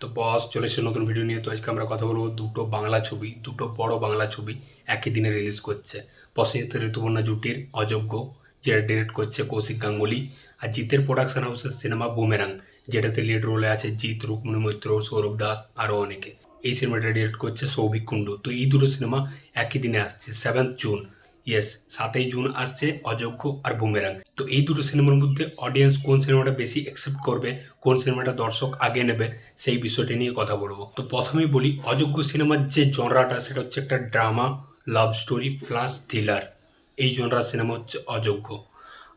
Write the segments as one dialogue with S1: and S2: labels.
S1: তো বস চলে এসেছে নতুন ভিডিও নিয়ে। তো আজকে আমরা কথা বলব দুটো বাংলা ছবি, দুটো বড় বাংলা ছবি একই দিনে রিলিজ করছে। পসিত ঋতুপর্ণা জুটির, অযোগ্য, যেটা ডিরেক্ট করছে কৌশিক গাঙ্গুলি। আর জিতের প্রোডাকশন হাউসের সিনেমা বুমেরাং যেটাতে লিড রোলে আছে জিৎ, রুকমণি মৈত্র, সৌরভ দাস আরও অনেকে। এই সিনেমাটা ডিরেক্ট করছে সৌভিক কুণ্ডু। তো এই দুটো সিনেমা একই দিনে আসছে সেভেন্থ জুন ইয়েস সাতই জুন আসছে অযোগ্য আর বুমেরাং। তো এই দুটো সিনেমার মধ্যে অডিয়েন্স কোন সিনেমাটা বেশি অ্যাকসেপ্ট করবে, কোন সিনেমাটা দর্শক আগে নেবে, সেই বিষয়টি নিয়ে কথা বলব। তো প্রথমেই বলি, অযোগ্য সিনেমার যে জনরাটা, সেটা হচ্ছে একটা drama love story plus thriller এই জনরার সিনেমা হচ্ছে অযোগ্য।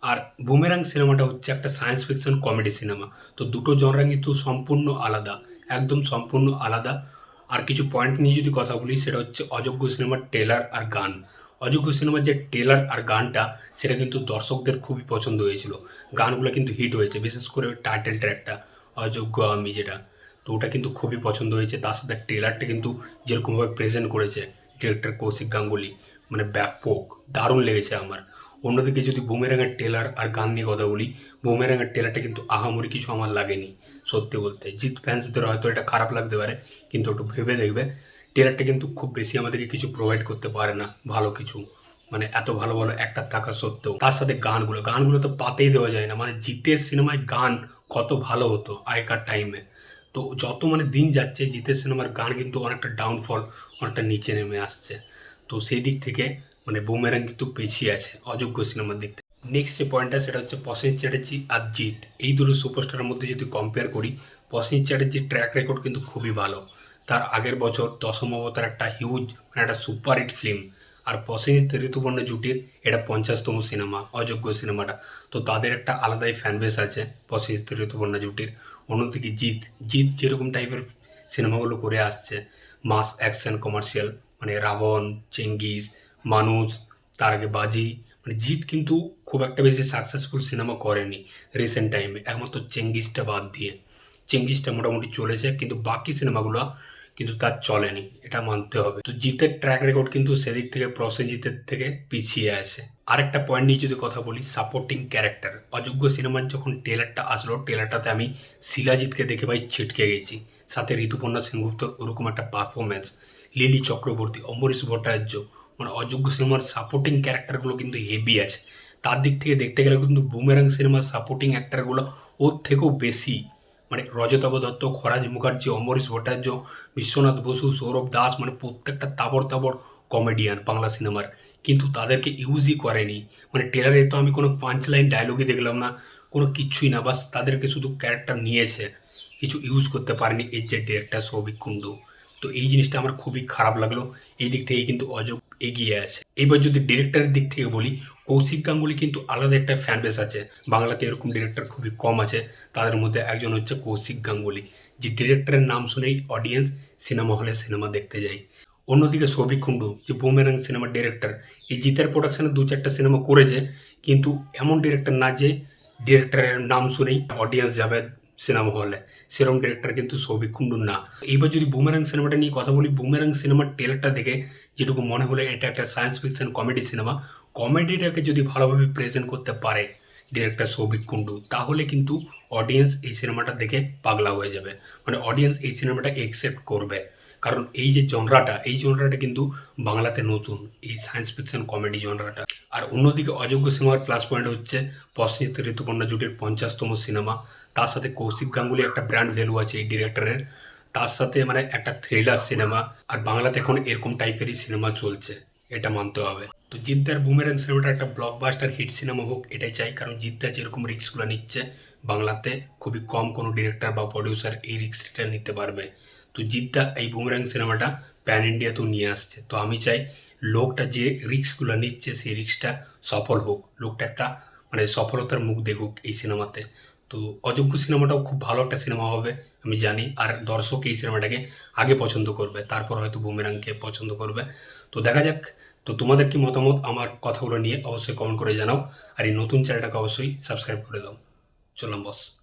S1: আর বুমেরাং সিনেমাটা হচ্ছে একটা সায়েন্স ফিকশন কমেডি সিনেমা তো দুটো জনরা কিন্তু সম্পূর্ণ আলাদা, একদম সম্পূর্ণ আলাদা। আর কিছু পয়েন্ট নিয়ে যদি কথা বলি, সেটা হচ্ছে অযোগ্য সিনেমার টেলার আর গান। অযোগ্য সিনেমার যে ট্রেলার আর গানটা, সেটা কিন্তু দর্শকদের খুবই পছন্দ হয়েছিল। গানগুলো কিন্তু হিট হয়েছে, বিশেষ করে টাইটেল ট্র্যাকটা অযোগ্য আমি যেটা। তো ওটা কিন্তু খুবই পছন্দ হয়েছে, তার সাথে ট্রেলারটা কিন্তু যেরকমভাবে প্রেজেন্ট করেছে ডিরেক্টর কৌশিক গাঙ্গুলি মানে ব্যাপক, দারুণ লেগেছে আমার। অন্যদিকে যদি বুমেরাঙের টেলার আর গান নিয়ে কথা বলি, বুমেরাঙের টেলারটা কিন্তু আহামরি কিছু আমার লাগেনি, সত্যি বলতে। জিৎ ফ্যান্সদের হয়তো এটা খারাপ লাগতে পারে, কিন্তু একটু ভেবে দেখবে টেলারটা কিন্তু খুব বেশি আমাদেরকে কিছু প্রোভাইড করতে পারে না, ভালো কিছু। মানে এত ভালো ভালো একটা থাকা সত্ত্বেও। তার সাথে গানগুলো গানগুলো তো পাতেই দেওয়া যায় না। মানে জিতের সিনেমায় গান কত ভালো হতো আগেকার টাইমে তো যত মানে দিন যাচ্ছে, জিতের সিনেমার গান কিন্তু অনেকটা ডাউনফল অনেকটা নিচে নেমে আসছে। তো সেই দিক থেকে মানে বুমেরাং কিন্তু পেছিয়ে আছে অযোগ্য সিনেমার দিক থেকে। নেক্সট যে পয়েন্টটা সেটা হচ্ছে প্রসেন চ্যাটার্জি আর জিৎ। এই দুটো সুপারস্টারের মধ্যে যদি কম্পেয়ার করি, প্রসেন চ্যাটার্জির ট্র্যাক রেকর্ড কিন্তু খুবই ভালো। তার আগের বছর দশম অবতার একটা হিউজ মানে একটা সুপার হিট ফিল্ম আর প্রসেনজিৎ ঋতুপর্ণ জুটির এটা পঞ্চাশতম সিনেমা অযোগ্য সিনেমাটা তো তাদের একটা আলাদাই ফ্যান বেস আছে প্রসেনজিৎ ঋতুপর্ণ জুটির। অন্যদিকে জিৎ জিৎ যেরকম টাইপের সিনেমাগুলো করে আসছে মাস অ্যাকশন কমার্শিয়াল মানে রাবণ, চেঙ্গিস, মানুষ, তার আগে বাজি মানে জিৎ কিন্তু খুব একটা বেশি সাকসেসফুল সিনেমা করেনি রিসেন্ট টাইমে একমাত্র চেঙ্গিসটা বাদ দিয়ে। চেঙ্গিসটা মোটামুটি চলেছে, কিন্তু বাকি সিনেমাগুলো কিন্তু তার চলেনি, এটা মানতে হবে। তো জিতের ট্র্যাক রেকর্ড কিন্তু সেদিক থেকে প্রসেনজিতের থেকে পিছিয়ে আছে। আরেকটা পয়েন্ট নিয়ে যদি কথা বলি সাপোর্টিং ক্যারেক্টার অযোগ্য সিনেমার যখন ট্রেলারটা আসলো ট্রেলারটাতে আমি শিলাজিৎকে দেখে ভাই ছিটকে গেছি। সাথে ঋতুপর্ণা সেনগুপ্ত, ওরকম একটা পারফরমেন্স লিলি চক্রবর্তী, অম্বরীশ ভট্টাচার্য মানে অযোগ্য সিনেমার সাপোর্টিং ক্যারেক্টারগুলো কিন্তু হেভি আছে। তার দিক থেকে দেখতে গেলে কিন্তু বুমেরাং সিনেমার সাপোর্টিং অ্যাক্টারগুলো ওর থেকেও বেশি মানে রজতাভ দত্ত খরাজ মুখার্জি, অম্বরীশ ভট্টাচার্য, বিশ্বনাথ বসু, সৌরভ দাস মানে প্রত্যেকটা তাবড় তাবড় কমেডিয়ান বাংলা সিনেমার কিন্তু তাদেরকে ইউজই করেনি। মানে টেলারে তো আমি কোনো পাঁচ লাইন ডায়লগই দেখলাম না, কোনো কিচ্ছুই না, বাস তাদেরকে শুধু ক্যারেক্টার নিয়েছে। কিছু ইউজ করতে পারেনি এর যে ডিরেক্টর সৌভিক কুণ্ডু। তো এই জিনিসটা আমার খুবই খারাপ লাগল। এই দিক থেকে কিন্তু অযোগ এগিয়ে আছে। এবার যদি ডিরেক্টরের দিক থেকে বলি, কৌশিক গাঙ্গুলি কিন্তু আলাদা একটা ফ্যান বেস আছে। বাংলাতে এরকম ডিরেক্টর খুবই কম আছে। তাদের মধ্যে একজন হচ্ছে কৌশিক গাঙ্গুলি। যে ডিরেক্টরের নাম শুনেই অডিয়েন্স সিনেমা হলে সিনেমা দেখতে যায়। অন্যদিকে সৌভিক কুণ্ডু, যে বোমেরাং সিনেমার ডিরেক্টর এই জিতের প্রোডাকশনে দু চারটা সিনেমা করেছে। কিন্তু এমন ডিরেক্টর না যে ডিরেক্টরের নাম শুনেই অডিয়েন্স যাবে সিনেমা হলে সেরকম ডিরেক্টর কিন্তু সৌভিক কুণ্ডুর না। এইবার যদি বুমেরাং সিনেমাটা নিয়ে কথা বলি বুমেরাং সিনেমার টেলারটা দেখে যেটুকু মনে হলো এটা একটা সায়েন্স ফিকশন কমেডি সিনেমা কমেডিটাকে যদি ভালোভাবে প্রেজেন্ট করতে পারে ডিরেক্টর সৌভিক কুণ্ডু, তাহলে কিন্তু অডিয়েন্স এই সিনেমাটা দেখে পাগলা হয়ে যাবে। মানে অডিয়েন্স এই সিনেমাটা একসেপ্ট করবে। কারণ এই যে জনরাটা, এই জনরাটা কিন্তু বাংলাতে নতুন, এই সায়েন্স ফিকশন কমেডি জনরাটা। আর অন্যদিকে অযোগ্য সিনেমার প্লাস পয়েন্ট হচ্ছে পশ্চিত ঋতুপর্ণা জুটির পঞ্চাশতম সিনেমা তার সাথে কৌশিক গাঙ্গুলি একটা ব্র্যান্ড ভ্যালু আছে এই ডিরেক্টরের তার সাথে মানে একটা থ্রিলার সিনেমা আর বাংলাতে এখন এরকম টাইপেরই সিনেমা চলছে, এটা মানতে হবে। তো জিদ্দার বুমেরাং সিনেমাটা একটা ব্লকবাস্টার হিট সিনেমা হোক, এটাই চাই, কারণ জিদ্দা যেরকম রিক্সগুলো নিচ্ছে, বাংলাতে খুবই কম কোনো ডিরেক্টর বা প্রডিউসার এই রিক্সটা নিতে পারবে। তো জিদ্দা এই বুমেরাং সিনেমাটা প্যান ইন্ডিয়াতেও নিয়ে আসছে। তো আমি চাই লোকটা যে রিক্সগুলো নিচ্ছে, সেই রিক্সটা সফল হোক, লোকটা একটা মানে সফলতার মুখ দেখুক এই সিনেমাতে তো অযোগ্য সিনেমাটাও খুব ভালো একটা সিনেমা হবে, আমি জানি। আর দর্শক এই সিনেমাটাকে আগে পছন্দ করবে, তারপর হয়তো বুমেরাংকে পছন্দ করবে। তো দেখা যাক, তো তোমাদের কি মতামত আমার কথাগুলো নিয়ে অবশ্যই কমেন্ট করে জানাও। আর এই নতুন চ্যানেলটাকে অবশ্যই সাবস্ক্রাইব করে দাও। চললাম বস